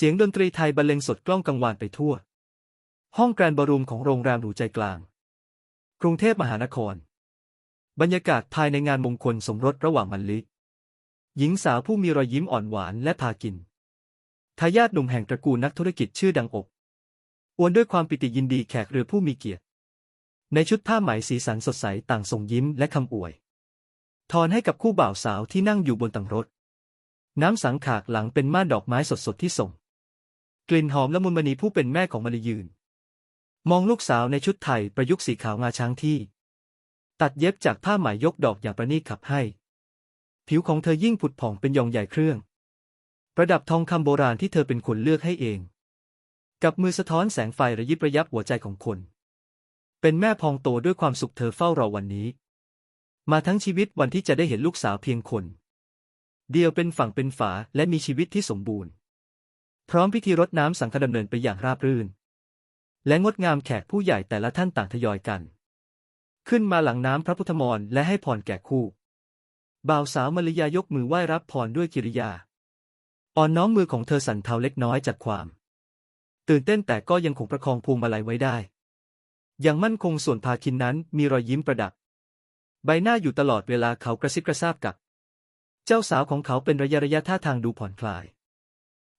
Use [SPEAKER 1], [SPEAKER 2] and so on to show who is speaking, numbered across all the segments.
[SPEAKER 1] เสียงดนตรีไทยบรรเลงสดกล้องกังวานไปทั่ว ห้องแกรนบอรูมของโรงแรมหรูใจกลาง กรุงเทพมหานคร บรรยากาศภายในงานมงคลสมรสระหว่างมันลิ หญิงสาวผู้มีรอยยิ้มอ่อนหวานและพากิน ทายาทหนุ่มแห่งตระกูลนักธุรกิจชื่อดังอกอวนด้วยความปิติยินดีแขกเรือผู้มีเกียรติ ในชุดผ้าไหมสีสันสดใสต่างส่งยิ้มและคำอวย ทอนให้กับคู่บ่าวสาวที่นั่งอยู่บนตังรถ น้ำสังขากหลังเป็นม่านดอกไม้สดๆที่ส่ง กลิ่นหอมละมุนมณีผู้เป็นแม่ของมณียืน มองลูกสาวในชุดไทยประยุกต์สีขาวงาช้างที่ ตัดเย็บจากผ้าไหมยกดอกอย่างประณีตขับให้ ผิวของเธอยิ่งผุดผ่องเป็นยองใหญ่เครื่อง ประดับทองคำโบราณที่เธอเป็นคนเลือกให้เอง กับมือสะท้อนแสงไฟระยิบระยับหัวใจของคน เป็นแม่พองโตด้วยความสุขเธอเฝ้ารอวันนี้ มาทั้งชีวิตวันที่จะได้เห็นลูกสาวเพียงคน เดียวเป็นฝั่งเป็นฝาและมีชีวิตที่สมบูรณ์ พร้อมพิธีรดน้ำสังฆดำเนินไปอย่างราบรื่น และงดงามแขกผู้ใหญ่แต่ละท่านต่างทยอยกัน ขึ้นมาหลังน้ำพระพุทธมนต์และให้พรแก่คู่บ่าวสาวมารยายกมือไหว้รับพรด้วยกิริยา อ่อนน้อมมือของเธอสั่นเทาเล็กน้อยจากความ ตื่นเต้นแต่ก็ยังคงประคองพวงมาลัยไว้ได้ อย่างมั่นคงส่วนพาคินนั้นมีรอยยิ้มประดับ ใบหน้าอยู่ตลอดเวลาเขากระซิบกระซาบกับ เจ้าสาวของเขาเป็นระยะระยะท่าทางดูผ่อนคลาย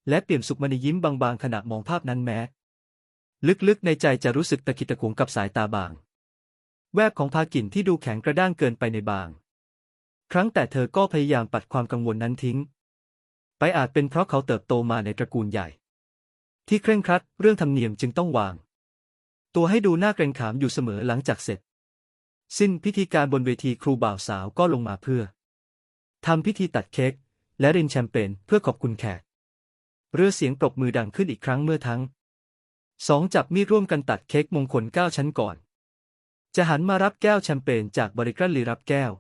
[SPEAKER 1] และเปี่ยมสุขมณียิ้มบางๆขณะมองภาพนั้นแม้ ลึกๆในใจจะรู้สึกตะกิดตะขวงกับสายตาบาง แวบของพากินที่ดูแข็งกระด้างเกินไปในบาง ครั้งแต่เธอก็พยายามปัดความกังวลนั้นทิ้ง ไปอาจเป็นเพราะเขาเติบโตมาในตระกูลใหญ่ ที่เคร่งครัดเรื่องธรรมเนียมจึงต้องวาง ตัวให้ดูหน่าเกรงขามอยู่เสมอหลังจากเสร็จ สิ้นพิธีการบนเวทีครูบ่าวสาวก็ลงมาเพื่อทำพิธีตัดเค้กและรินแชมเปญเพื่อขอบคุณแขก เรือเสียงปรบมือดังขึ้นอีกครั้งเมื่อทั้งสองจับมีดร่วมกันตัดเค้กมงคลเก้าชั้นก่อน จะหันมารับแก้วแชมเปญจากบริกรันลีรับแก้ว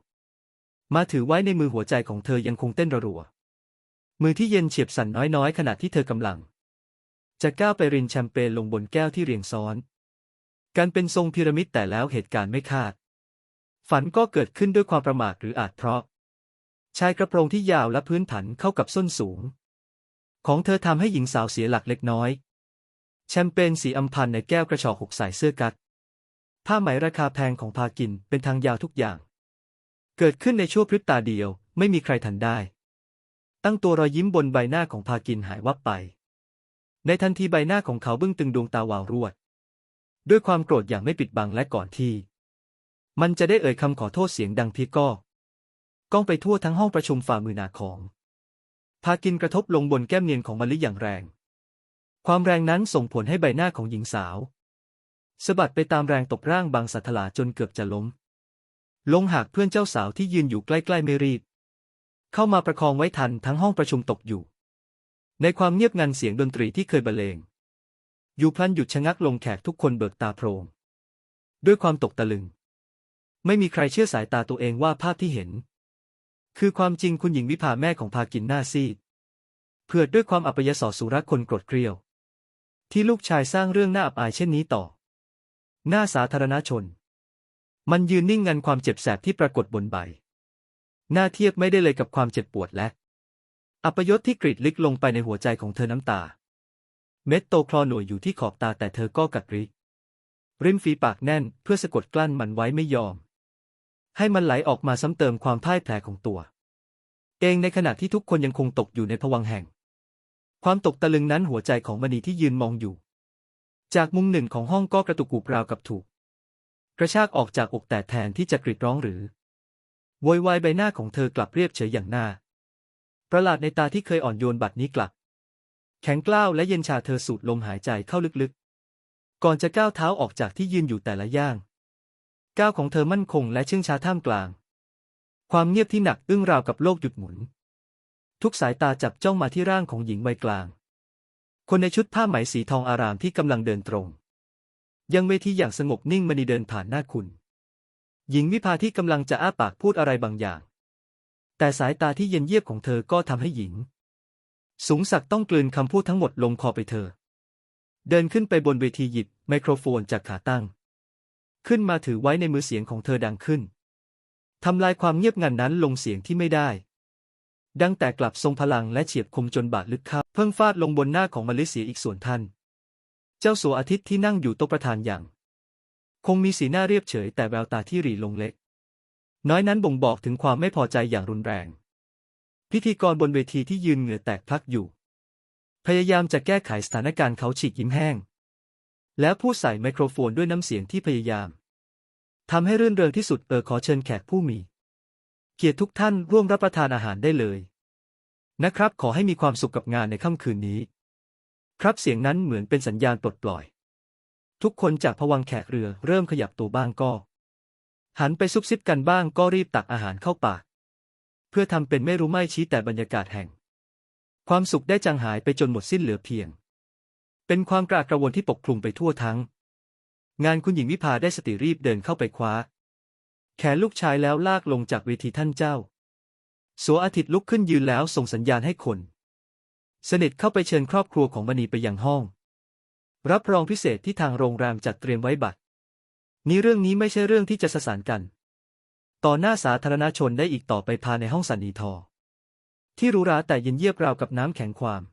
[SPEAKER 1] มาถือไว้ในมือหัวใจของเธอยังคงเต้นรัวๆมือที่เย็นเฉียบสั่นน้อยๆ ขณะที่เธอกำลัง จะก้าวไปรินแชมเปญลงบนแก้วที่เรียงซ้อน การเป็นทรงพีระมิดแต่แล้วเหตุการณ์ไม่คาด ฝันก็เกิดขึ้นด้วยความประมาทหรืออาจเพราะ ชายกระโปรงที่ยาวและพื้นฐานเข้ากับส้นสูง ของเธอทำให้หญิงสาวเสียหลักเล็กน้อย แชมเปญสีอำพันในแก้วกระชอกหกสายเสื้อกั๊กผ้าไหมราคาแพงของพากินเป็นทางยาวทุกอย่าง เกิดขึ้นในชั่วพริบตาเดียว ไม่มีใครทันได้ ตั้งตัวรอยยิ้มบนใบหน้าของพากินหายวับไป ในทันทีใบหน้าของเขาบึ้งตึงดวงตาวาวรวด ด้วยความโกรธอย่างไม่ปิดบังและก่อนที่ มันจะได้เอ่ยคำขอโทษเสียงดังพีก็ก้องไปทั่วทั้งห้องประชุมฝ่ามือหนาของ พากินกระทบลงบนแก้มเนียนของมะลิอย่างแรง ความแรงนั้นส่งผลให้ใบหน้าของหญิงสาวสะบัดไปตามแรงตบร่างบางสัทลาจนเกือบจะล้ม ลงหากเพื่อนเจ้าสาวที่ยืนอยู่ใกล้ๆไม่รีบ เข้ามาประคองไว้ทันทั้งห้องประชุมตกอยู่ ในความเงียบงันเสียงดนตรีที่เคยบรรเลง อยู่พลันหยุดชะงักลงแขกทุกคนเบิกตาโพรง ด้วยความตกตะลึง ไม่มีใครเชื่อสายตาตัวเองว่าภาพที่เห็น คือความจริงคุณหญิงวิภาแม่ของพากินหน้าซีดเพื่อด้วยความอัปยศสุรักคนโกรธเกรียว ที่ลูกชายสร้างเรื่องน่าอับอายเช่นนี้ต่อ หน้าสาธารณชน มันยืนนิ่งงันความเจ็บแสบที่ปรากฏบนใบ หน้าเทียบไม่ได้เลยกับความเจ็บปวดและ อัปยศที่กรีดลึกลงไปในหัวใจของเธอน้ำตา เม็ดโตคลอหน่วยอยู่ที่ขอบตาแต่เธอก็กัดริริมฝีปากแน่นเพื่อสะกดกลั้นมันไว้ไม่ยอม ให้มันไหลออกมาซ้ำเติมความพ่ายแพ้ของตัว เองในขณะที่ทุกคนยังคงตกอยู่ในภวังแห่ง ความตกตะลึงนั้นหัวใจของมณีที่ยืนมองอยู่ จากมุมหนึ่งของห้องก็กระตุกกูบราวกับถูก กระชากออกจากอกแต่แทนที่จะกรีดร้องหรือโวยวายใบหน้าของเธอกลับเรียบเฉยอย่างหน้า ประหลาดในตาที่เคยอ่อนโยนบัดนี้กลับ แข็งกล้าวและเย็นชาเธอสูดลมหายใจเข้าลึกๆ ก่อนจะก้าวเท้าออกจากที่ยืนอยู่แต่ละย่าง ก้าวของเธอมั่นคงและเชื่องช้าท่ามกลาง ความเงียบที่หนักอึ้งราวกับโลกหยุดหมุน ทุกสายตาจับจ้องมาที่ร่างของหญิงวัยกลาง คนในชุดผ้าไหมสีทองอารามที่กำลังเดินตรง ยังเวทีอย่างสงบนิ่งมณีเดินผ่านหน้าคุณ หญิงวิภาที่กำลังจะอ้าปากพูดอะไรบางอย่าง แต่สายตาที่เย็นเยียบของเธอก็ทำให้หญิง สูงสักต้องกลืนคำพูดทั้งหมดลงคอไปเธอ เดินขึ้นไปบนเวทีหยิบไมโครโฟนจากขาตั้ง ขึ้นมาถือไว้ในมือเสียงของเธอดังขึ้นทำลายความเงียบงันนั้นลงเสียงที่ไม่ได้ ดังแต่กลับทรงพลังและเฉียบคมจนบาดลึกเข้าเพิ่งฟาดลงบนหน้าของมาลิเสียอีกส่วนท่าน เจ้าสัวอาทิตย์ที่นั่งอยู่โต๊ะประธานอย่าง คงมีสีหน้าเรียบเฉยแต่แววตาที่หรีลงเล็ก น้อยนั้นบ่งบอกถึงความไม่พอใจอย่างรุนแรง พิธีกรบนเวทีที่ยืนเหงื่อแตกพลักอยู่ พยายามจะแก้ไขสถานการณ์เขาฉีกยิ้มแห้ง แล้วพูดใส่ไมโครโฟนด้วยน้ำเสียงที่พยายามทำให้รื่นเริงที่สุดเออขอเชิญแขกผู้มี เกียรติทุกท่านร่วมรับประทานอาหารได้เลย นะครับ ขอให้มีความสุขกับงานในค่ำคืนนี้ ครับเสียงนั้นเหมือนเป็นสัญญาณปลดปล่อย ทุกคนจากผวังแขกเรือเริ่มขยับตัวบ้างก็ หันไปซุบซิบกันบ้างก็รีบตักอาหารเข้าปาก เพื่อทำเป็นไม่รู้ไม่ชี้แต่บรรยากาศแห่ง ความสุขได้จางหายไปจนหมดสิ้นเหลือเพียง เป็นความกระอักกระวนที่ปกคลุมไปทั่วทั้ง งานคุณหญิงวิภาได้สติรีบเดินเข้าไปคว้า แขนลูกชายแล้วลากลงจากเวทีท่านเจ้า สัวอาทิตย์ลุกขึ้นยืนแล้วส่งสัญญาณให้คน สนิทเข้าไปเชิญครอบครัวของมณีไปยังห้อง รับรองพิเศษที่ทางโรงแรมจัดเตรียมไว้บัตรนี้เรื่องนี้ไม่ใช่เรื่องที่จะสสารกัน ต่อหน้าสาธารณชนได้อีกต่อไปภายในห้องสันนิทอที่หรูหราแต่เย็นเยียบราวกับน้ำแข็งความ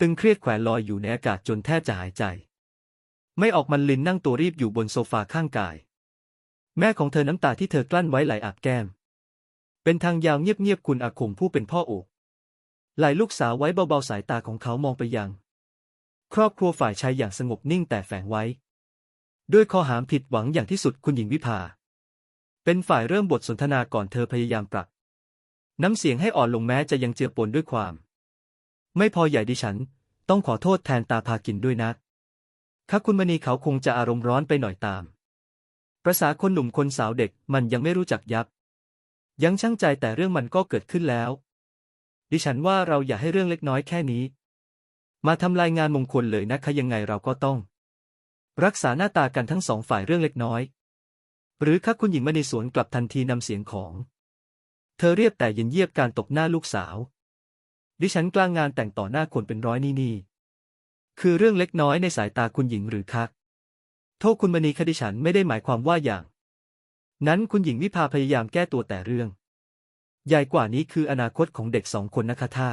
[SPEAKER 1] ตึงเครียดแขวนลอยอยู่ในอากาศจนแทบจะหายใจ ไม่ออกมันลินนั่งตัวรีบอยู่บนโซฟาข้างกาย แม่ของเธอน้ำตาที่เธอกลั้นไว้ไหลอาบแก้ม เป็นทางยาวเงียบๆคุณอาคมผู้เป็นพ่อโอกไหลลูกสาวไว้เบาๆสายตาของเขามองไปยัง ครอบครัวฝ่ายชายอย่างสงบนิ่งแต่แฝงไว้ ด้วยข้อหามผิดหวังอย่างที่สุดคุณหญิงวิภา เป็นฝ่ายเริ่มบทสนทนาก่อนเธอพยายามปรับ น้ำเสียงให้อ่อนลงแม้จะยังเจือปนด้วยความ ไม่พอใหญ่ดิฉัน ต้องขอโทษแทนตาพากินด้วยนะถ้าคุณมณีเขาคงจะอารมณ์ร้อนไปหน่อยตาม ประษาคนหนุ่มคนสาวเด็กมันยังไม่รู้จักยับ ยังช่างใจแต่เรื่องมันก็เกิดขึ้นแล้ว ดิฉันว่าเราอย่าให้เรื่องเล็กน้อยแค่นี้ มาทำลายงานมงคลเลยนะคะยังไงเราก็ต้อง รักษาหน้าตากันทั้งสองฝ่ายเรื่องเล็กน้อย หรือข้าคุณหญิงมณีสวนกลับทันทีนำเสียงของ เธอเรียบแต่เย็นเยียบการตกหน้าลูกสาว ดิฉันกลางงานแต่งต่อหน้าคนเป็นร้อยนี่นี่ คือเรื่องเล็กน้อยในสายตาคุณหญิงหรือคะโทษคุณมณีคดิฉันไม่ได้หมายความว่าอย่าง นั้นคุณหญิงวิภาพยายามแก้ตัวแต่เรื่อง ใหญ่กว่านี้คืออนาคตของเด็กสองคนนะคะท่า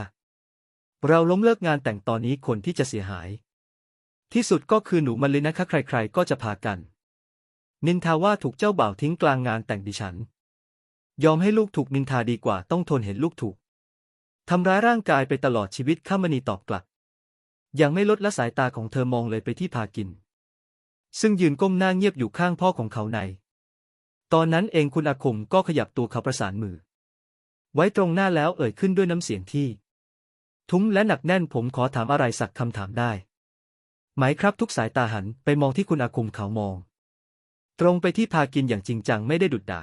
[SPEAKER 1] เราล้มเลิกงานแต่งตอนนี้คนที่จะเสียหาย ที่สุดก็คือหนูมันเลยนะคะ ใคร ๆ ก็จะพากัน นินทาว่าถูกเจ้าบ่าวทิ้งกลางงานแต่งดิฉัน ยอมให้ลูกถูกนินทาดีกว่าต้องทนเห็นลูกถูก ทำร้ายร่างกายไปตลอดชีวิตข้ามณีตอบกลับ ยังไม่ลดละสายตาของเธอมองเลยไปที่พากิน ซึ่งยืนก้มหน้าเงียบอยู่ข้างพ่อของเขาใน ตอนนั้นเองคุณอาคมก็ขยับตัวเขาประสานมือ ไว้ตรงหน้าแล้วเอ่ยขึ้นด้วยน้ำเสียงที่ ทุ้มและหนักแน่นผมขอถามอะไรสักคำถามได้ ไหมครับทุกสายตาหันไปมองที่คุณอาคมเขามอง ตรงไปที่พากินอย่างจริงจังไม่ได้ดุดด่า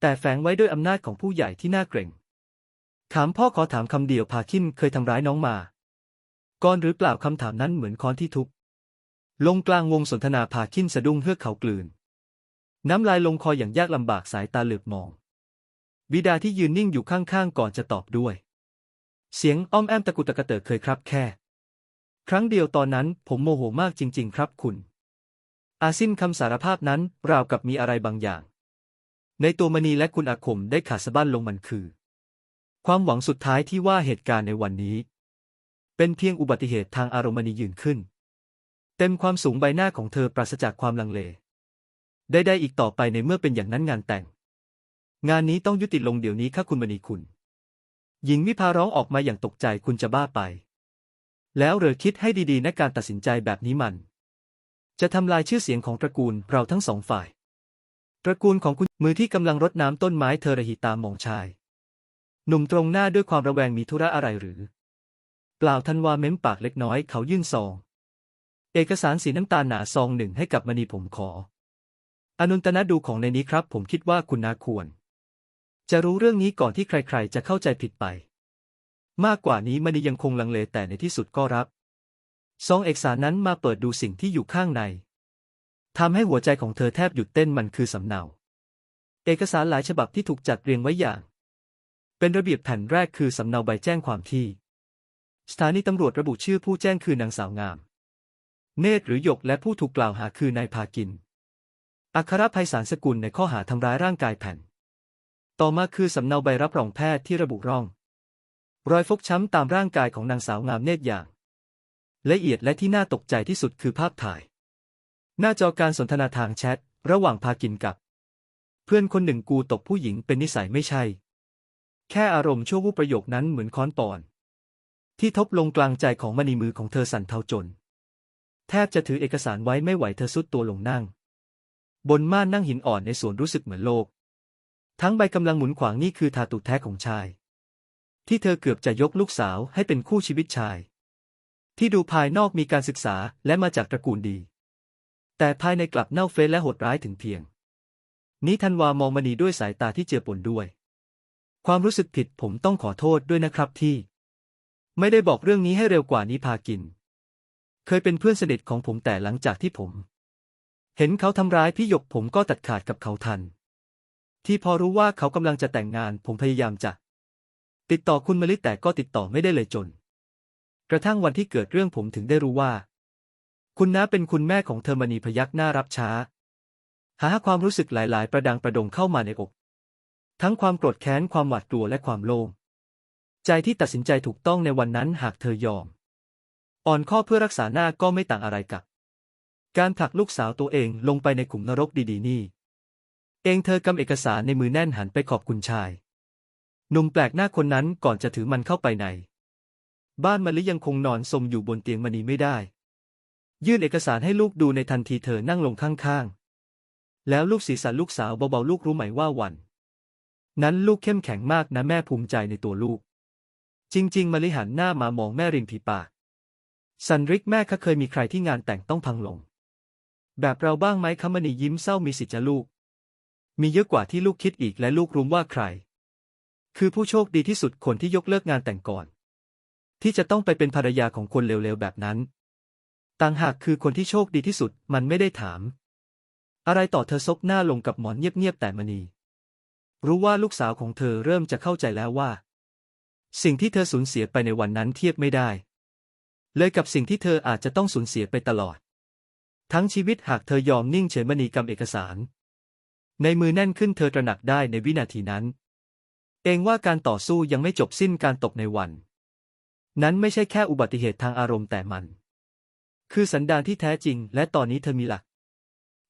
[SPEAKER 1] แต่แฝงไว้ด้วยอำนาจของผู้ใหญ่ที่น่าเกรง ถามพ่อขอถามคำเดียวพาคินเคยทำร้ายน้องมา ก่อนหรือเปล่าคำถามนั้นเหมือนค้อนที่ทุบลงกลางวงสนทนาพาคินสะดุ้งเฮือกเขากลืน น้ำลายลงคออย่างยากลำบากสายตาเหลือบมอง บิดาที่ยืนนิ่งอยู่ข้างๆก่อนจะตอบด้วย เสียงอ้อมแอมตะกุตะกะเตอเคยครับแค่ ครั้งเดียวตอนนั้นผมโมโหมากจริง ๆ ครับคุณ อาสินคำสารภาพนั้นราวกับมีอะไรบางอย่าง ในตัวมณีและคุณอาคมได้ขาดสะบั้นลงมันคือ ความหวังสุดท้ายที่ว่าเหตุการณ์ในวันนี้ เป็นเพียงอุบัติเหตุทางอารมณียืนขึ้น เต็มความสูงใบหน้าของเธอปราศจากความลังเล ได้ได้อีกต่อไปในเมื่อเป็นอย่างนั้นงานแต่ง งานนี้ต้องยุติลงเดี๋ยวนี้ค่ะคุณมณีคุณ หญิงวิภาร้องออกมาอย่างตกใจคุณจะบ้าไป แล้วเหรือคิดให้ดีๆนะการตัดสินใจแบบนี้มัน จะทำลายชื่อเสียงของตระกูลเราทั้งสองฝ่าย ตระกูลของคุณมือที่กำลังรดน้ำต้นไม้เธอระหิตามองชาย หนุ่มตรงหน้าด้วยความระแวงมีธุระอะไรหรือ เปล่าทันวาเม้มปากเล็กน้อยเขายื่นซอง เอกสารสีน้ำตาลหนาซองหนึ่งให้กับมณีผมขอ อนุนตนะดูของในนี้ครับ ผมคิดว่าคุณนาควร จะรู้เรื่องนี้ก่อนที่ใครๆ จะเข้าใจผิดไป มากกว่านี้มณียังคงลังเลแต่ในที่สุดก็รับ ซองเอกสารนั้นมาเปิดดูสิ่งที่อยู่ข้างในทำให้หัวใจของเธอแทบหยุดเต้นมันคือสำเนา เอกสารหลายฉบับที่ถูกจัดเรียงไว้อย่าง เป็นระเบียบแผ่นแรกคือสำเนาใบแจ้งความที่ สถานีตำรวจระบุชื่อผู้แจ้งคือนางสาวงาม เนตรหรือหยกและผู้ถูกกล่าวหาคือนายพากิน อัครภัยสารสกุลในข้อหาทำร้ายร่างกายแผ่น ต่อมาคือสำเนาใบรับรองแพทย์ที่ระบุร่อง รอยฟกช้ำตามร่างกายของนางสาวงามเนตรอย่าง ละเอียดและที่น่าตกใจที่สุดคือภาพถ่าย หน้าจอการสนทนาทางแชท ระหว่างพากินกับ เพื่อนคนหนึ่งกูตกผู้หญิงเป็นนิสัยไม่ใช่ แค่อารมณ์ชั่ววูบประโยคนั้นเหมือนค้อนปอน ที่ทบลงกลางใจของมณีมือของเธอสั่นเทาจน แทบจะถือเอกสารไว้ไม่ไหวเธอสุดตัวลงนั่ง บนม่านนั่งหินอ่อนในสวนรู้สึกเหมือนโลก ทั้งใบกำลังหมุนขวางนี่คือทาตุแท้ของชาย ที่เธอเกือบจะยกลูกสาวให้เป็นคู่ชีวิตชาย ที่ดูภายนอกมีการศึกษาและมาจากตระกูลดี แต่ภายในกลับเน่าเฟะและโหดร้ายถึงเพียง นี้ธันวามองมณีด้วยสายตาที่เจือปนด้วย ความรู้สึกผิดผมต้องขอโทษด้วยนะครับที่ ไม่ได้บอกเรื่องนี้ให้เร็วกว่านี้พากิน เคยเป็นเพื่อนสนิทของผมแต่หลังจากที่ผม เห็นเขาทำร้ายพี่หยกผมก็ตัดขาดกับเขาทัน ที่พอรู้ว่าเขากำลังจะแต่งงานผมพยายามจะ ติดต่อคุณมลิแต่ก็ติดต่อไม่ได้เลยจน กระทั่งวันที่เกิดเรื่องผมถึงได้รู้ว่า คุณน้าเป็นคุณแม่ของเธอมณีพยักหน้ารับช้า หาความรู้สึกหลาย ๆ ประดังประดงเข้ามาในอก ทั้งความโกรธแค้นความหวาดกลัวและความโลภใจที่ตัดสินใจถูกต้องในวันนั้นหากเธอยอม อ่อนข้อเพื่อรักษาหน้าก็ไม่ต่างอะไรกับ การผลักลูกสาวตัวเองลงไปในขุมนรกดีๆนี่ เองเธอกำเอกสารในมือแน่นหันไปขอบคุณชายหนุ่มแปลกหน้าคนนั้นก่อนจะถือมันเข้าไปใน บ้านมะลิยังคงนอนสมอยู่บนเตียงมณีไม่ได้ ยื่นเอกสารให้ลูกดูในทันทีเธอนั่งลงข้างๆ แล้วลูกศีรษะลูกสาวเบาๆลูกรู้ไหมว่าวัน นั้นลูกเข้มแข็งมากนะแม่ภูมิใจในตัวลูก จริง ๆมะลิหันหน้ามามองแม่ริมฝีปาก สันริกแม่คะเคยมีใครที่งานแต่งต้องพังลง แบบเราบ้างไหมคะมณียิ้มเศร้ามีสิทธิ์จะลูก มีเยอะกว่าที่ลูกคิดอีกและลูกรู้ว่าใคร คือผู้โชคดีที่สุดคนที่ยกเลิกงานแต่งก่อน ที่จะต้องไปเป็นภรรยาของคนเลวๆแบบนั้นต่างหากคือคนที่โชคดีที่สุดมันไม่ได้ถาม อะไรต่อเธอซบหน้าลงกับหมอนเงียบๆแต่มณี รู้ว่าลูกสาวของเธอเริ่มจะเข้าใจแล้วว่า สิ่งที่เธอสูญเสียไปในวันนั้นเทียบไม่ได้ เลยกับสิ่งที่เธออาจจะต้องสูญเสียไปตลอด ทั้งชีวิตหากเธอยอมนิ่งเฉยมณีกรรมเอกสาร ในมือแน่นขึ้นเธอตระหนักได้ในวินาทีนั้น เองว่าการต่อสู้ยังไม่จบสิ้นการตกในวัน นั้นไม่ใช่แค่อุบัติเหตุทางอารมณ์แต่มัน คือสันดานที่แท้จริง และตอนนี้เธอมีหลัก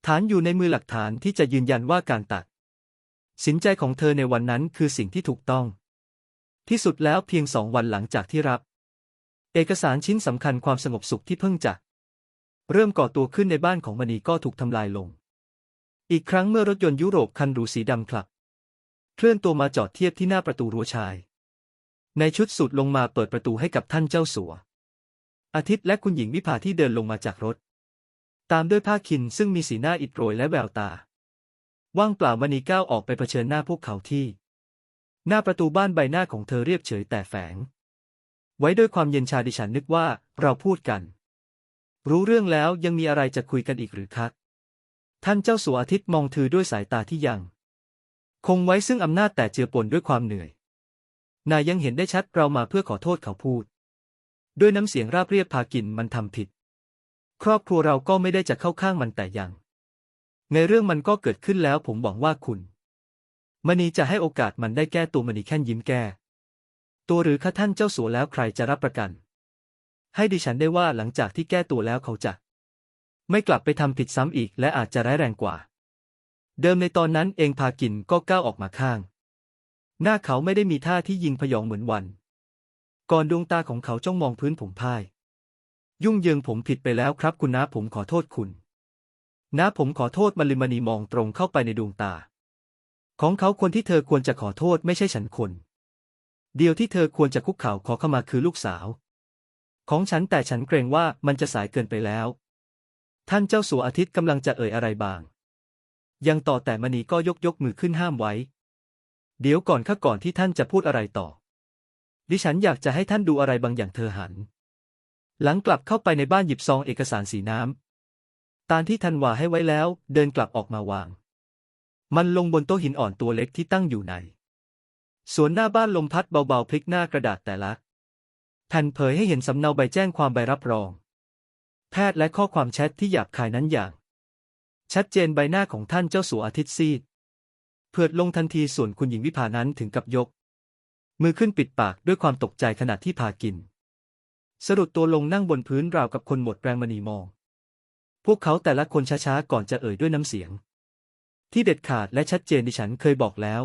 [SPEAKER 1] ฐานอยู่ในมือหลักฐานที่จะยืนยันว่าการตัด สินใจของเธอในวันนั้นคือสิ่งที่ถูกต้อง ที่สุดแล้วเพียงสองวันหลังจากที่รับ เอกสารชิ้นสำคัญความสงบสุขที่เพิ่งจะเริ่มก่อตัวขึ้นในบ้านของมณีก็ถูกทำลายลง อีกครั้งเมื่อรถยนต์ยุโรปคันหรูสีดำคลับ เคลื่อนตัวมาจอดเทียบที่หน้าประตูรั้วชาย ในชุดสูทลงมาเปิดประตูให้กับท่านเจ้าสัว อาทิตย์และคุณหญิงวิภาที่เดินลงมาจากรถ ตามด้วยผ้าคินซึ่งมีสีหน้าอิดโรยและแววตา ว่างเปล่ามณีก้าวออกไปเผชิญหน้าพวกเขาที่ หน้าประตูบ้านใบหน้าของเธอเรียบเฉยแต่แฝง ไว้ด้วยความเย็นชาดิฉันนึกว่าเราพูดกัน รู้เรื่องแล้วยังมีอะไรจะคุยกันอีกหรือคะท่านเจ้าสัวอาทิตย์มองเธอด้วยสายตาที่ยัง คงไว้ซึ่งอำนาจแต่เจือปนด้วยความเหนื่อย นายยังเห็นได้ชัดเรามาเพื่อขอโทษเขาพูด ด้วยน้ำเสียงราบเรียบพากินมันทำผิด ครอบครัวเราก็ไม่ได้จะเข้าข้างมันแต่ยัง ในเรื่องมันก็เกิดขึ้นแล้วผมหวังว่าคุณ มณีจะให้โอกาสมันได้แก้ตัวมณีแค่นยิ้มแก้ ตัวหรือข้าท่านเจ้าสัวแล้วใครจะรับประกัน ให้ดิฉันได้ว่าหลังจากที่แก้ตัวแล้วเขาจะ ไม่กลับไปทำผิดซ้ำอีก และอาจจะร้ายแรงกว่า เดิมในตอนนั้นเองพากินก็ก้าวออกมาข้าง หน้าเขาไม่ได้มีท่าที่ยิงพยองเหมือนวัน ก่อนดวงตาของเขาจ้องมองพื้นผมพ่าย ยุ่งเยิงผมผิดไปแล้วครับคุณน้าผมขอโทษคุณ น้าผมขอโทษมลิมณีมองตรงเข้าไปในดวงตา ของเขาคนที่เธอควรจะขอโทษไม่ใช่ฉันคน เดียวที่เธอควรจะคุกเข่าขอเข้ามาคือลูกสาว ของฉันแต่ฉันเกรงว่ามันจะสายเกินไปแล้ว ท่านเจ้าสัวอาทิตย์กำลังจะเอ่ยอะไรบาง ยังต่อแต่มณีก็ยกยกมือขึ้นห้ามไว้ เดี๋ยวก่อนข้าก่อนที่ท่านจะพูดอะไรต่อ ดิฉันอยากจะให้ท่านดูอะไรบางอย่างเธอหัน หลังกลับเข้าไปในบ้านหยิบซองเอกสารสีน้ำ ตามที่ธันวาให้ไว้แล้ว เดินกลับออกมาวาง มันลงบนโต๊ะหินอ่อนตัวเล็กที่ตั้งอยู่ใน สวนหน้าบ้านลมพัดเบาๆพลิกหน้ากระดาษแต่ละแผ่นเผยให้เห็นสำเนาใบแจ้งความใบรับรอง แพทย์และข้อความแชทที่หยาบคายนั้นอย่าง ชัดเจนใบหน้าของท่านเจ้าสัวอาทิตย์ซีดเผือดลงทันทีส่วนคุณหญิงวิภานั้นถึงกับยก มือขึ้นปิดปากด้วยความตกใจขณะที่พากินสรุดตัวลงนั่งบนพื้นราวกับคนหมดแรงมณีมอง พวกเขาแต่ละคนช้าๆก่อนจะเอ่ยด้วยน้ำเสียง ที่เด็ดขาดและชัดเจนดิฉันเคยบอกแล้ว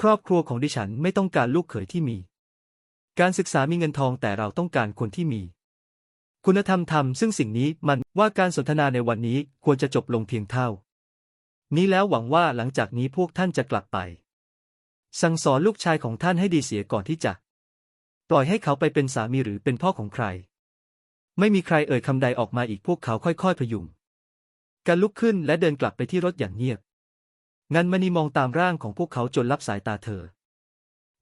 [SPEAKER 1] ครอบครัวของดิฉันไม่ต้องการลูกเขยที่มี การศึกษามีเงินทองแต่เราต้องการคนที่มี คุณธรรมธรรมซึ่งสิ่งนี้มันว่าการสนทนาในวันนี้ควรจะจบลงเพียงเท่า นี้แล้วหวังว่าหลังจากนี้พวกท่านจะกลับไป สั่งสอนลูกชายของท่านให้ดีเสียก่อนที่จะ ปล่อยให้เขาไปเป็นสามีหรือเป็นพ่อของใคร ไม่มีใครเอ่ยคำใดออกมาอีกพวกเขาค่อยๆพยุง กันลุกขึ้นและเดินกลับไปที่รถอย่างเงียบ งันมณีมองตามร่างของพวกเขาจนรับสายตาเธอ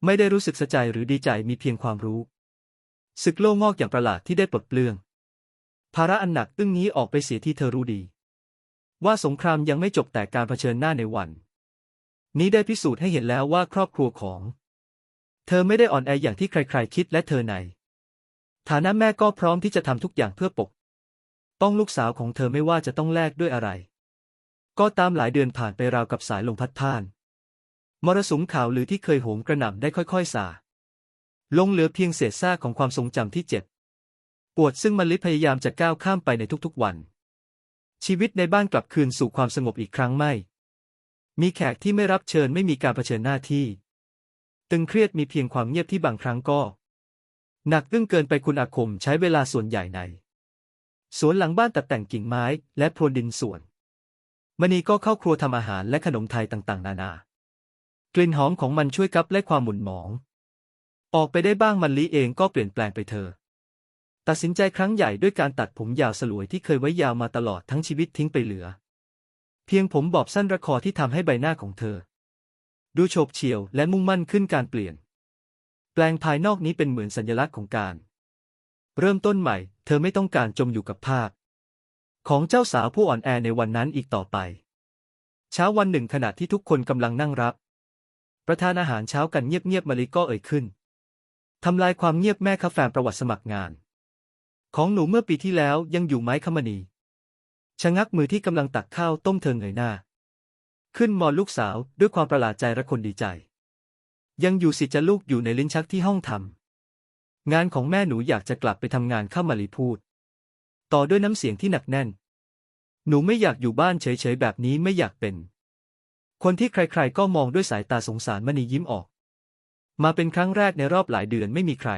[SPEAKER 1] ไม่ได้รู้สึกสะใจหรือดีใจมีเพียงความรู้ศึกโล่งอกอย่างประหลาดที่ได้ปลดเปลื้อง ภาระอันหนักอึ้งนี้ออกไปเสียที่เธอรู้ดี ว่าสงครามยังไม่จบแต่การเผชิญหน้าในวัน นี้ได้พิสูจน์ให้เห็นแล้วว่าครอบครัวของ เธอไม่ได้อ่อนแออย่างที่ใครๆคิดและเธอใน ฐานะแม่ก็พร้อมที่จะทำทุกอย่างเพื่อปก ป้องลูกสาวของเธอไม่ว่าจะต้องแลกด้วยอะไร ก็ตามหลายเดือนผ่านไปราวกับสายลมพัดผ่าน มรสุมข่าวลือที่เคยโหมกระหน่ำได้ค่อยๆ สา ลงเหลือเพียงเศษซากของความทรงจำที่เจ็บ ปวดซึ่งมลิพยายามจะก้าวข้ามไปในทุกๆวัน ชีวิตในบ้านกลับคืนสู่ความสงบอีกครั้งไม่ มีแขกที่ไม่รับเชิญไม่มีการเผชิญหน้าที่ ตึงเครียดมีเพียงความเงียบที่บางครั้งก็ หนักอึ้งเกินไปคุณอาคมใช้เวลาส่วนใหญ่ในสวนหลังบ้านตัดแต่งกิ่งไม้และพรวนดินสวน มณีก็เข้าครัวทำอาหารและขนมไทยต่างๆ นานา กลิ่นหอมของมันช่วยกับและความหมุนหมอง ออกไปได้บ้างมันลีเองก็เปลี่ยนแปลงไปเธอ ตัดสินใจครั้งใหญ่ด้วยการตัดผมยาวสลวยที่เคยไว้ยาวมาตลอดทั้งชีวิตทิ้งไปเหลือ เพียงผมบอบสั้นระคอที่ทำให้ใบหน้าของเธอ ดูโฉบเฉี่ยวและมุ่งมั่นขึ้นการเปลี่ยน แปลงภายนอกนี้เป็นเหมือนสัญลักษณ์ของการ เริ่มต้นใหม่ เธอไม่ต้องการจมอยู่กับภาพ ของเจ้าสาวผู้อ่อนแอในวันนั้นอีกต่อไป เช้าวันหนึ่งขณะที่ทุกคนกำลังนั่งรับ ประทานอาหารเช้ากันเงียบๆมาลิก็เอ่ยขึ้นทำลายความเงียบแม่คาแฟนประวัติสมัครงาน ของหนูเมื่อปีที่แล้วยังอยู่ไหมคมณีชะงักมือที่กำลังตักข้าวต้มเธอเงยหน้า ขึ้นมอลูกสาวด้วยความประหลาดใจและคนดีใจ ยังอยู่สิจะลูกอยู่ในลิ้นชักที่ห้องทำงานของแม่หนูอยากจะกลับไปทำงานข้ามาลีพูด ต่อด้วยน้ำเสียงที่หนักแน่น หนูไม่อยากอยู่บ้านเฉยๆแบบนี้ไม่อยากเป็น คนที่ใครๆก็มองด้วยสายตาสงสารมณียิ้มออก มาเป็นครั้งแรกในรอบหลายเดือนไม่มีใคร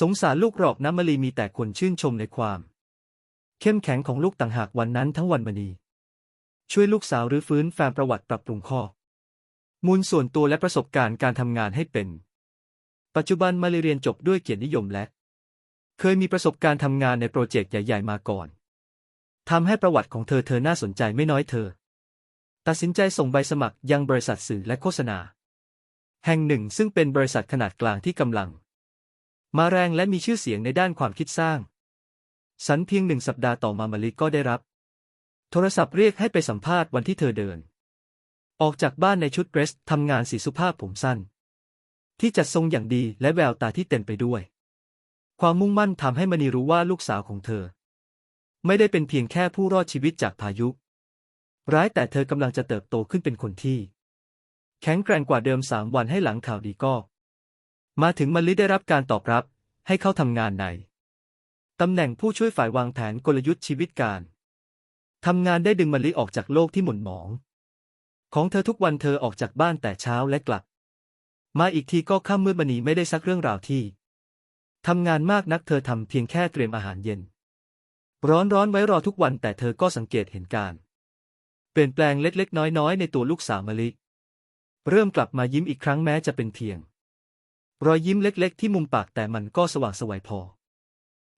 [SPEAKER 1] สงสารลูกหรอกน้ำมลีมีแต่คนชื่นชมในความ เข้มแข็งของลูกต่างหากวันนั้นทั้งวันมณีช่วยลูกสาวรื้อฟื้นแฟนประวัติปรับปรุงข้อ มูลส่วนตัวและประสบการณ์การทำงานให้เป็น ปัจจุบันมาลีเรียนจบด้วยเกียรตินิยมและ เคยมีประสบการณ์ทำงานในโปรเจกต์ใหญ่ ๆ มาก่อนทำให้ประวัติของเธอเธอน่าสนใจไม่น้อยเธอ ตัดสินใจส่งใบสมัครยังบริษัทสื่อและโฆษณา แห่งหนึ่งซึ่งเป็นบริษัทขนาดกลางที่กำลัง มาแรงและมีชื่อเสียงในด้านความคิดสร้าง สันเพียงหนึ่งสัปดาห์ต่อมามาลิก็ได้รับ โทรศัพท์เรียกให้ไปสัมภาษณ์วันที่เธอเดิน ออกจากบ้านในชุดเดรสทำงานสีสุภาพผมสั้น ที่จัดทรงอย่างดีและแววตาที่เต็มไปด้วย ความมุ่งมั่นทำให้มณีรู้ว่าลูกสาวของเธอ ไม่ได้เป็นเพียงแค่ผู้รอดชีวิตจากพายุ ร้ายแต่เธอกำลังจะเติบโตขึ้นเป็นคนที่ แข็งแกร่งกว่าเดิมสามวันให้หลังข่าวดีก็ มาถึงมลิได้รับการตอบรับให้เข้าทำงานในตำแหน่งผู้ช่วยฝ่ายวางแผนกลยุทธ์ชีวิตการทำงานได้ดึงมลิออกจากโลกที่หม่นหมอง ของเธอทุกวันเธอออกจากบ้านแต่เช้าและกลับ มาอีกทีก็ค่ำมืดมณีไม่ได้ซักเรื่องราวที่ทำงานมากนักเธอทำเพียงแค่เตรียมอาหารเย็น ร้อนร้อนไว้รอทุกวันแต่เธอก็สังเกตเห็นการ เปลี่ยนแปลงเล็กๆ น้อยๆ ในตัวลูกสาวมะลิ เริ่มกลับมายิ้มอีกครั้งแม้จะเป็นเพียง รอยยิ้มเล็กๆ ที่มุมปากแต่มันก็สว่างสวยพอ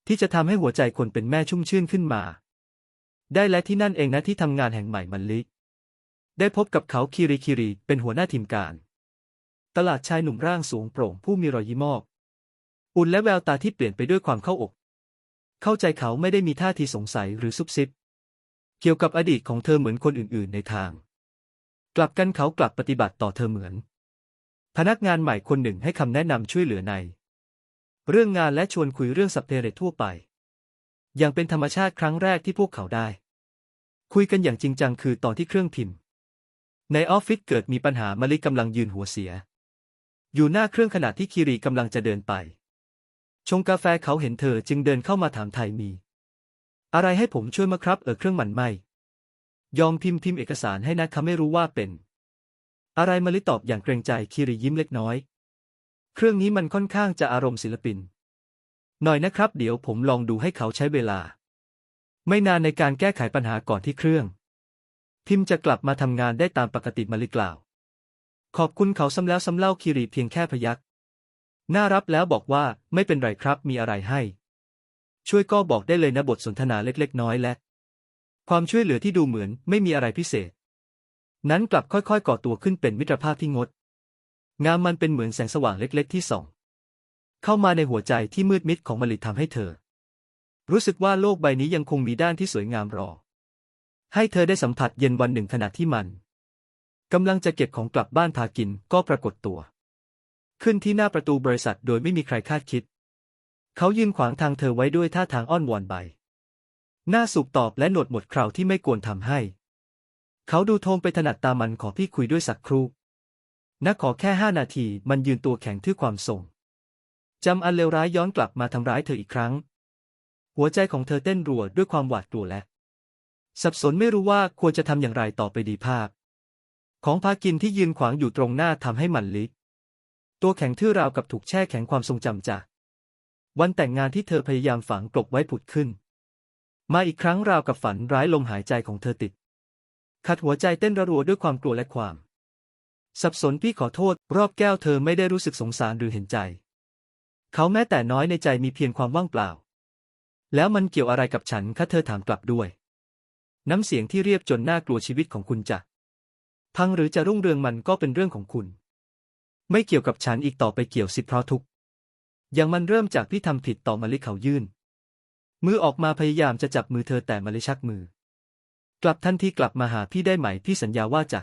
[SPEAKER 1] ที่จะทำให้หัวใจคนเป็นแม่ชุ่มชื่นขึ้นมา ได้และที่นั่นเองนะที่ทำงานแห่งใหม่มันลิ ได้พบกับเขาคิริคิริเป็นหัวหน้าทีมการ ตลาดชายหนุ่มร่างสูงโปร่งผู้มีรอยยิ้มมอก อุ่นและแววตาที่เปลี่ยนไปด้วยความเข้าอก เข้าใจเขาไม่ได้มีท่าทีสงสัยหรือซุบซิบ เกี่ยวกับอดีตของเธอเหมือนคนอื่นๆในทาง กลับกันเขากลับปฏิบัติต่อเธอเหมือน พนักงานใหม่คนหนึ่งให้คำแนะนำช่วยเหลือใน เรื่องงานและชวนคุยเรื่องสัพเพเรททั่วไป อย่างเป็นธรรมชาติครั้งแรกที่พวกเขาได้ คุยกันอย่างจริงจังคือตอนที่เครื่องพิมพ์ ในออฟฟิศเกิดมีปัญหามะลิกำลังยืนหัวเสีย อยู่หน้าเครื่องขณะที่คีรีกำลังจะเดินไป ชงกาแฟเขาเห็นเธอจึงเดินเข้ามาถามไทยมี อะไรให้ผมช่วยมาครับเออเครื่องมันไหมยอมพิมพ์พิมพ์เอกสารให้นะคะไม่รู้ว่าเป็น อะไรมาลิตอบอย่างเกรงใจคีรียิ้มเล็กน้อย เครื่องนี้มันค่อนข้างจะอารมณ์ศิลปิน หน่อยนะครับ เดี๋ยวผมลองดูให้เขาใช้เวลา ไม่นานในการแก้ไขปัญหาก่อนที่เครื่อง พิมพ์จะกลับมาทำงานได้ตามปกติมาลิกล่าว ขอบคุณเขาซ้ำแล้วซ้ำเล่าคีรีเพียงแค่พยัก น่ารับแล้วบอกว่าไม่เป็นไรครับมีอะไรให้ ช่วยก็บอกได้เลยนะบทสนทนาเล็กๆ น้อยและ ความช่วยเหลือที่ดูเหมือนไม่มีอะไรพิเศษ นั้นกลับค่อยๆก่อตัวขึ้นเป็นมิตรภาพที่งด งามมันเป็นเหมือนแสงสว่างเล็กๆ ที่ส่องเข้ามาในหัวใจที่มืดมิดของมลิทำให้เธอ รู้สึกว่าโลกใบนี้ยังคงมีด้านที่สวยงามรอ ให้เธอได้สัมผัสเย็นวันหนึ่งขณะที่มันกำลังจะเก็บของกลับบ้านพากินก็ปรากฏตัว ขึ้นที่หน้าประตูบริษัทโดยไม่มีใครคาดคิด เขายืนขวางทางเธอไว้ด้วยท่าทางอ้อนวอนใบ หน้าสุกตอบและหนวดหมดคราวที่ไม่กวนทำให้ เขาดูโทมไปถนัดตามันขอพี่คุยด้วยสักครู่นักขอแค่ห้านาทีมันยืนตัวแข็งทื่อความส่งจำอันเลวร้ายย้อนกลับมาทำร้ายเธออีกครั้ง หัวใจของเธอเต้นรัวด้วยความหวาดกลัวและ สับสนไม่รู้ว่าควรจะทำอย่างไรต่อไปดีภาพ ของพากินที่ยืนขวางอยู่ตรงหน้าทำให้มันลิก ตัวแข็งทื่อราวกับถูกแช่แข็งความทรงจำจาก วันแต่งงานที่เธอพยายามฝังกลบไว้ผุดขึ้น มาอีกครั้งราวกับฝันร้ายลมหายใจของเธอติด ขัดหัวใจเต้นระรัวด้วยความกลัวและความ สับสนพี่ขอโทษ รอบแก้วเธอไม่ได้รู้สึกสงสารหรือเห็นใจ เขาแม้แต่น้อยในใจมีเพียงความว่างเปล่า แล้วมันเกี่ยวอะไรกับฉันคะเธอถามกลับด้วย น้ำเสียงที่เรียบจนน่ากลัวชีวิตของคุณจะพังหรือจะรุ่งเรืองมันก็เป็นเรื่องของคุณ ไม่เกี่ยวกับฉันอีกต่อไปเกี่ยวสิเพราะทุก อย่างมันเริ่มจากพี่ทำผิดต่อมาลิเขายื่น มือออกมาพยายามจะจับมือเธอแต่มาลิชักมือ กลับทันทีกลับมาหาพี่ได้ไหมพี่สัญญาว่าจะ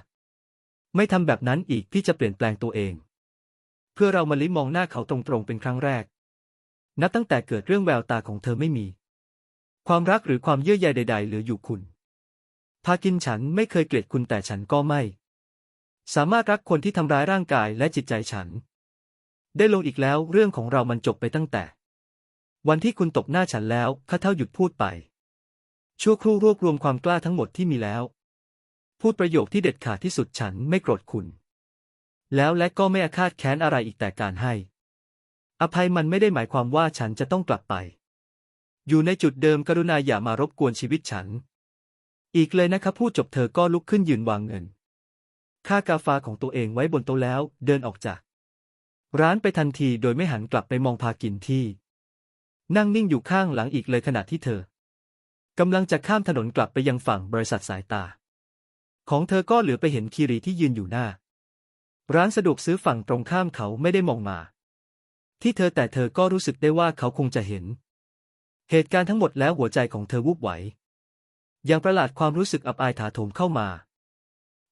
[SPEAKER 1] ไม่ทำแบบนั้นอีกพี่จะเปลี่ยนแปลงตัวเอง เพื่อเรามาลิมองหน้าเขาตรงๆเป็นครั้งแรก นับตั้งแต่เกิดเรื่องแววตาของเธอไม่มี ความรักหรือความเยื่อใยใด ๆ เหลืออยู่คุณ พากินฉันไม่เคยเกลียดคุณแต่ฉันก็ไม่ สามารถรักคนที่ทำร้ายร่างกายและจิตใจฉัน ได้ลงอีกแล้วเรื่องของเรามันจบไปตั้งแต่ วันที่คุณตบหน้าฉันแล้วข้าเท่าหยุดพูดไป ชั่วครู่รวบรวมความกล้าทั้งหมดที่มีแล้ว พูดประโยคที่เด็ดขาดที่สุดฉันไม่โกรธคุณ แล้วและก็ไม่อาฆาตแค้นอะไรอีกแต่การให้ อภัยมันไม่ได้หมายความว่าฉันจะต้องกลับไป อยู่ในจุดเดิมกรุณาอย่ามารบกวนชีวิตฉัน อีกเลยนะครับพูดจบเธอก็ลุกขึ้นยืนวางเงิน ค่ากาแฟของตัวเองไว้บนโต๊ะแล้ว เดินออกจาก ร้านไปทันทีโดยไม่หันกลับไปมองพากินที่ นั่งนิ่งอยู่ข้างหลังอีกเลยขณะที่เธอกำลังจะข้ามถนนกลับไปยังฝั่งบริษัทสายตา ของเธอก็เหลือไปเห็นคีรีที่ยืนอยู่หน้า ร้านสะดวกซื้อฝั่งตรงข้ามเขาไม่ได้มองมา ที่เธอแต่เธอก็รู้สึกได้ว่าเขาคงจะเห็น เหตุการณ์ทั้งหมดแล้วหัวใจของเธอวูบไหว อย่างประหลาดความรู้สึกอับอายถาโถมเข้ามา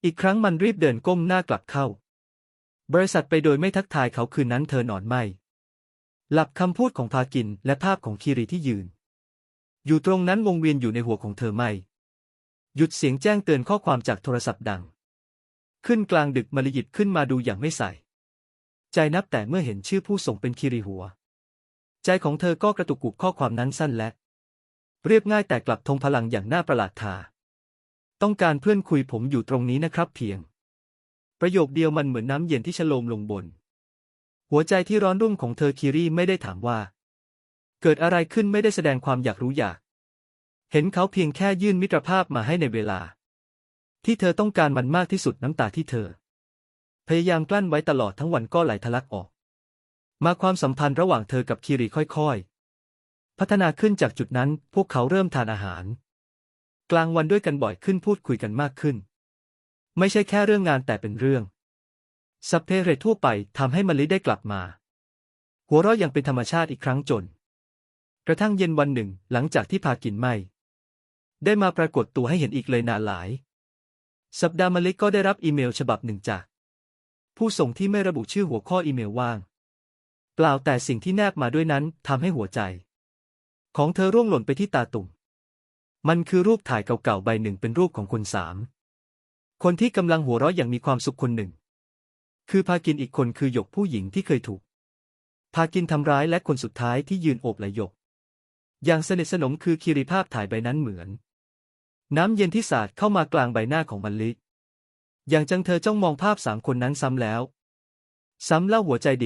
[SPEAKER 1] อีกครั้งมันรีบเดินก้มหน้ากลับเข้า บริษัทไปโดยไม่ทักทายเขาคืนนั้นเธอนอนไม่ หลับคำพูดของพากินและภาพของคีรีที่ยืน อยู่ตรงนั้นวงเวียนอยู่ในหัวของเธอไม่ หยุดเสียงแจ้งเตือนข้อความจากโทรศัพท์ดัง ขึ้นกลางดึกมาลิยิบขึ้นมาดูอย่างไม่ใส่ ใจนับแต่เมื่อเห็นชื่อผู้ส่งเป็นคีรีหัว ใจของเธอก็กระตุกกุกข้อความนั้นสั้นและ เรียบง่ายแต่กลับทงพลังอย่างน่าประหลาดทาต้องการเพื่อนคุยผมอยู่ตรงนี้นะครับเพียง ประโยคเดียวมันเหมือนน้ำเย็นที่ชโลมลงบน หัวใจที่ร้อนรุ่มของเธอคีรีไม่ได้ถามว่า เกิดอะไรขึ้นไม่ได้แสดงความอยากรู้อยาก เห็นเขาเพียงแค่ยื่นมิตรภาพมาให้ในเวลา ที่เธอต้องการมันมากที่สุดน้ำตาที่เธอ พยายามกลั้นไว้ตลอดทั้งวันก็ไหลทะลักออก มาความสัมพันธ์ระหว่างเธอกับคีรีค่อยๆ พัฒนาขึ้นจากจุดนั้นพวกเขาเริ่มทานอาหาร กลางวันด้วยกันบ่อยขึ้นพูดคุยกันมากขึ้น ไม่ใช่แค่เรื่องงานแต่เป็นเรื่องสัพเพเรททั่วไปทำให้มะลิได้กลับมา หัวเราะอย่างเป็นธรรมชาติอีกครั้งจน กระทั่งเย็นวันหนึ่งหลังจากที่พากินไม่ ได้มาปรากฏตัวให้เห็นอีกเลยนานหลาย สัปดาห์มะลิก็ได้รับอีเมลฉบับหนึ่งจาก ผู้ส่งที่ไม่ระบุชื่อหัวข้ออีเมลว่าง เปล่าแต่สิ่งที่แนบมาด้วยนั้นทำให้หัวใจ ของเธอร่วงหล่นไปที่ตาตุ่ม มันคือรูปถ่ายเก่าๆใบหนึ่งเป็นรูปของคนสาม คนที่กำลังหัวเราะอย่างมีความสุขคนหนึ่ง คือพากินอีกคนคือหยกผู้หญิงที่เคยถูก พากินทำร้ายและคนสุดท้ายที่ยืนโอบไหลหยก อย่างสนิทสนมคือคีรีภาพถ่ายใบนั้นเหมือน น้ำเย็นที่สาดเข้ามากลางใบหน้าของมันลิอย่างจังเธอจ้องมองภาพสามคนนั้นซ้ำแล้ว ซ้ำเล่าหัวใจ